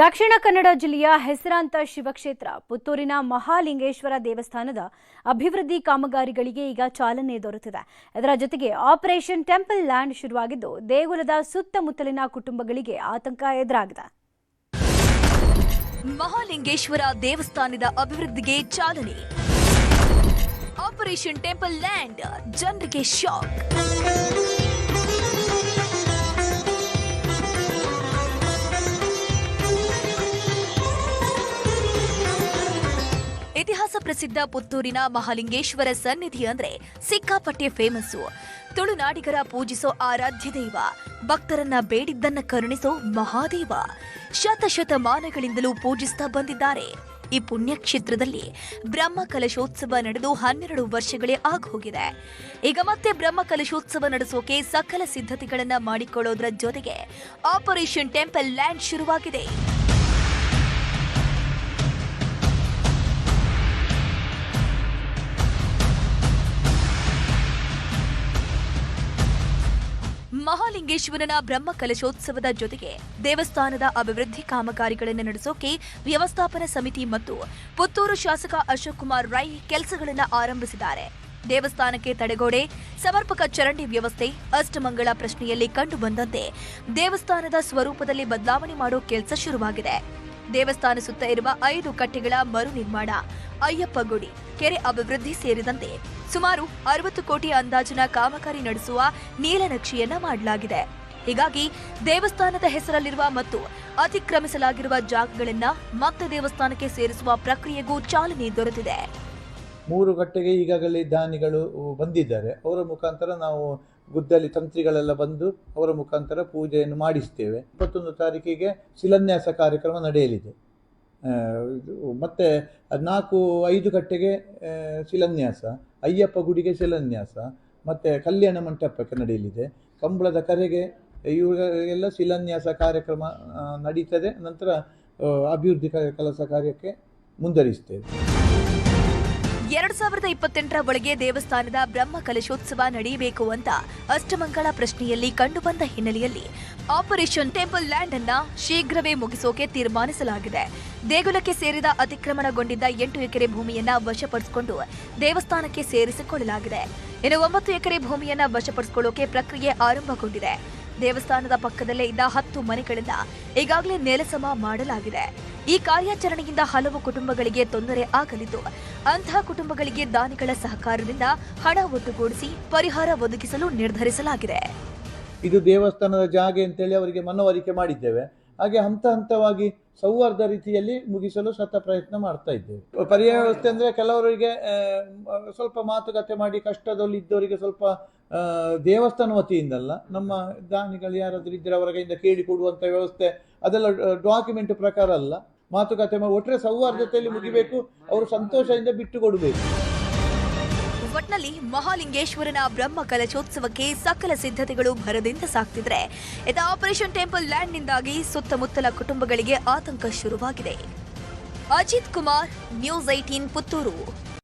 ದಕ್ಷಿಣ ಕನ್ನಡ ಜಿಲ್ಲೆಯ ಹೆಸರಾಂತ ಶಿವಕ್ಷೇತ್ರ, ಪುತ್ತೂರಿನ ಮಹಾಲಿಂಗೇಶ್ವರ ದೇವಸ್ಥಾನದ ಅಭಿವೃದ್ಧಿ ಕಾಮಗಾರಿಗಳಿಗೆ ಈಗ ಚಾಲನೆ ದೊರೆತಿದೆ. ಇದರ ಜೊತೆಗೆ ಆಪರೇಷನ್ ಟೆಂಪಲ್ ಲ್ಯಾಂಡ್ ಶುರುವಾಗಿದ್ದು, ದೇಗುಲದ ಸುತ್ತಮುತ್ತಲಿನ ಕುಟುಂಬಗಳಿಗೆ ಆತಂಕ ಎದುರಾಗಿದೆ. ಮಹಾಲಿಂಗೇಶ್ವರ ದೇವಸ್ಥಾನದ ಅಭಿವೃದ್ಧಿಗೆ ಚಾಲನೆ. ಆಪರೇಷನ್ ಟೆಂಪಲ್ ಲ್ಯಾಂಡ್, ಜನರಿಗೆ ಶಾಕ್. ಇತಿಹಾಸ ಪ್ರಸಿದ್ಧ ಪುತ್ತೂರಿನ ಮಹಾಲಿಂಗೇಶ್ವರ ಸನ್ನಿಧಿ ಅಂದ್ರೆ ಸಿಕ್ಕಾಪಟ್ಟೆ ಫೇಮಸ್ಸು ತುಳುನಾಡಿಗರ ಪೂಜಿಸೋ ಆರಾಧ್ಯ ದೈವ. ಭಕ್ತರನ್ನ ಬೇಡಿದ್ದನ್ನ ಕರುಣಿಸೋ ಮಹಾದೇವ. ಶತಶತಮಾನಗಳಿಂದಲೂ ಪೂಜಿಸ್ತಾ ಬಂದಿದ್ದಾರೆ. ಈ ಪುಣ್ಯಕ್ಷೇತ್ರದಲ್ಲಿ ಬ್ರಹ್ಮ ಕಲಶೋತ್ಸವ ನಡೆದು ಹನ್ನೆರಡು ವರ್ಷಗಳೇ ಆಗೋಗಿದೆ. ಈಗ ಮತ್ತೆ ಬ್ರಹ್ಮ ಕಲಶೋತ್ಸವ ನಡೆಸೋಕೆ ಸಕಲ ಸಿದ್ಧತೆಗಳನ್ನ ಮಾಡಿಕೊಳ್ಳೋದ್ರ ಜೊತೆಗೆ ಆಪರೇಷನ್ ಟೆಂಪಲ್ ಲ್ಯಾಂಡ್ ಶುರುವಾಗಿದೆ. ಮಹಾಲಿಂಗೇಶ್ವರನ ಬ್ರಹ್ಮ ಕಲಶೋತ್ಸವದ ಜೊತೆಗೆ ದೇವಸ್ಥಾನದ ಅಭಿವೃದ್ಧಿ ಕಾಮಗಾರಿಗಳನ್ನು ನಡೆಸೋಕೆ ವ್ಯವಸ್ಥಾಪನಾ ಸಮಿತಿ ಮತ್ತು ಪುತ್ತೂರು ಶಾಸಕ ಅಶೋಕ್ ಕುಮಾರ್ ರೈ ಕೆಲಸಗಳನ್ನು ಆರಂಭಿಸಿದ್ದಾರೆ. ದೇವಸ್ಥಾನಕ್ಕೆ ತಡೆಗೋಡೆ, ಸಮರ್ಪಕ ಚರಂಡಿ ವ್ಯವಸ್ಥೆ, ಅಷ್ಟಮಂಗಳ ಪ್ರಶ್ನೆಯಲ್ಲಿ ಕಂಡುಬಂದಂತೆ ದೇವಸ್ಥಾನದ ಸ್ವರೂಪದಲ್ಲಿ ಬದಲಾವಣೆ ಮಾಡೋ ಕೆಲಸ ಶುರುವಾಗಿದೆ. ದೇವಸ್ಥಾನ ಸುತ್ತ ಇರುವ ಐದು ಕಟ್ಟೆಗಳ ಮರು ನಿರ್ಮಾಣ. ಅಯ್ಯಪ್ಪ ಗುಡಿ, ಕೆರೆ ಅಭಿವೃದ್ಧಿ ಸೇರಿದಂತೆ ಸುಮಾರು ಅರವತ್ತು ಕೋಟಿ ಅಂದಾಜಿನ ಕಾಮಗಾರಿ ನಡೆಸುವ ನೀಲನಕ್ಷೆಯನ್ನ ಮಾಡಲಾಗಿದೆ. ಹೀಗಾಗಿ ದೇವಸ್ಥಾನದ ಹೆಸರಲ್ಲಿರುವ ಮತ್ತು ಅತಿಕ್ರಮಿಸಲಾಗಿರುವ ಜಾಗಗಳನ್ನ ಮತ್ತೆ ದೇವಸ್ಥಾನಕ್ಕೆ ಸೇರಿಸುವ ಪ್ರಕ್ರಿಯೆಗೂ ಚಾಲನೆ ದೊರೆತಿದೆ. ಮೂರು ಕಟ್ಟೆಗೆ ಈಗಾಗಲೇ ದಾನಿಗಳು ಬಂದಿದ್ದಾರೆ. ಅವರ ಮುಖಾಂತರ ನಾವು ಗುದ್ದಲಿ ತಂತ್ರಿಗಳೆಲ್ಲ ಬಂದು ಅವರ ಮುಖಾಂತರ ಪೂಜೆಯನ್ನು ಮಾಡಿಸ್ತೇವೆ. ಇಪ್ಪತ್ತೊಂದು ತಾರೀಕಿಗೆ ಶಿಲಾನ್ಯಾಸ ಕಾರ್ಯಕ್ರಮ ನಡೆಯಲಿದೆ. ಮತ್ತೆ ನಾಲ್ಕು, ಐದು ಗಂಟೆಗೆ ಶಿಲಾನ್ಯಾಸ, ಅಯ್ಯಪ್ಪ ಗುಡಿಗೆ ಶಿಲಾನ್ಯಾಸ, ಮತ್ತು ಕಲ್ಯಾಣ ಮಂಟಪಕ್ಕೆ ನಡೆಯಲಿದೆ. ಕಂಬಳದ ಕರೆಗೆ ಇವುಗಳಿಗೆಲ್ಲ ಶಿಲಾನ್ಯಾಸ ಕಾರ್ಯಕ್ರಮ ನಡೀತದೆ. ನಂತರ ಅಭಿವೃದ್ಧಿ ಕೆಲಸ ಕಾರ್ಯಕ್ಕೆ ಮುಂದುವರಿಸ್ತೇವೆ. ಎರಡ್ ಸಾವಿರದ ಇಪ್ಪತ್ತೆಂಟರ ಒಳಗೆ ದೇವಸ್ಥಾನದ ಬ್ರಹ್ಮ ಕಲಶೋತ್ಸವ ನಡೆಯಬೇಕು ಅಂತ ಅಷ್ಟಮಂಗಳ ಪ್ರಶ್ನೆಯಲ್ಲಿ ಕಂಡುಬಂದ ಹಿನ್ನೆಲೆಯಲ್ಲಿ ಆಪರೇಷನ್ ಟೆಂಪಲ್ ಲ್ಯಾಂಡ್ ಅನ್ನ ಶೀಘ್ರವೇ ಮುಗಿಸೋಕೆ ತೀರ್ಮಾನಿಸಲಾಗಿದೆ. ದೇಗುಲಕ್ಕೆ ಸೇರಿದ ಅತಿಕ್ರಮಣಗೊಂಡಿದ್ದ ಎಂಟು ಎಕರೆ ಭೂಮಿಯನ್ನ ವಶಪಡಿಸಿಕೊಂಡು ದೇವಸ್ಥಾನಕ್ಕೆ ಸೇರಿಸಿಕೊಳ್ಳಲಾಗಿದೆ. ಇನ್ನು ಒಂಬತ್ತು ಎಕರೆ ಭೂಮಿಯನ್ನ ವಶಪಡಿಸಿಕೊಳ್ಳೋಕೆ ಪ್ರಕ್ರಿಯೆ ಆರಂಭಗೊಂಡಿದೆ. ದೇವಸ್ಥಾನದ ಪಕ್ಕದಲ್ಲೇ ಇದ್ದ ಹತ್ತು ಮನೆಗಳನ್ನ ಈಗಾಗಲೇ ನೆಲಸಮ ಮಾಡಲಾಗಿದೆ. ಈ ಕಾರ್ಯಾಚರಣೆಯಿಂದ ಹಲವು ಕುಟುಂಬಗಳಿಗೆ ತೊಂದರೆ ಆಗಲಿದ್ದು ಅಂತಹ ಕುಟುಂಬಗಳಿಗೆ ದಾನಿಗಳ ಸಹಕಾರದಿಂದ ಹಣ ಒಟ್ಟುಗೂಡಿಸಿ ಪರಿಹಾರ ಒದಗಿಸಲು ನಿರ್ಧರಿಸಲಾಗಿದೆ. ಇದು ದೇವಸ್ಥಾನದ ಜಾಗೆ ಅಂತೇಳಿ ಅವರಿಗೆ ಮನವರಿಕೆ ಮಾಡಿದ್ದೇವೆ. ಹಾಗೆ ಹಂತ ಹಂತವಾಗಿ ಸೌಹಾರ್ದ ರೀತಿಯಲ್ಲಿ ಮುಗಿಸಲು ಸತ ಪ್ರಯತ್ನ ಮಾಡ್ತಾ ಇದ್ದೇವೆ. ಪರ್ಯಾಯ ವ್ಯವಸ್ಥೆ ಅಂದರೆ ಕೆಲವರಿಗೆ ಸ್ವಲ್ಪ ಮಾತುಕತೆ ಮಾಡಿ ಕಷ್ಟದಲ್ಲಿ ಇದ್ದವರಿಗೆ ಸ್ವಲ್ಪ ದೇವಸ್ಥಾನ ವತಿಯಿಂದಲ್ಲ, ನಮ್ಮ ದಾನಿಗಳು ಯಾರಾದರೂ ಇದ್ದರೆ ಅವರ ಕೈಯಿಂದ ಕೇಳಿಕೊಡುವಂಥ ವ್ಯವಸ್ಥೆ, ಅದೆಲ್ಲ ಡಾಕ್ಯುಮೆಂಟ್ ಪ್ರಕಾರ ಅಲ್ಲ. ಮಾತುಕತೆ ಒಟ್ಟರೆ ಸೌಹಾರ್ದತೆಯಲ್ಲಿ ಮುಗಿಬೇಕು. ಅವರು ಸಂತೋಷದಿಂದ ಬಿಟ್ಟು ಕೊಡಬೇಕು ಒಟ್ನಲ್ಲಿ ಮಹಾಲಿಂಗೇಶ್ವರನ ಬ್ರಹ್ಮ ಕಲಶೋತ್ಸವಕ್ಕೆ ಸಕಲ ಸಿದ್ಧತೆಗಳು ಭರದಿಂದ ಸಾಗ್ತಿದ್ರೆ ಇದು ಆಪರೇಷನ್ ಟೆಂಪಲ್ ಲ್ಯಾಂಡ್ನಿಂದಾಗಿ ಸುತ್ತಮುತ್ತಲ ಕುಟುಂಬಗಳಿಗೆ ಆತಂಕ ಶುರುವಾಗಿದೆ. Ajith Kumar, news eighteen Puttur.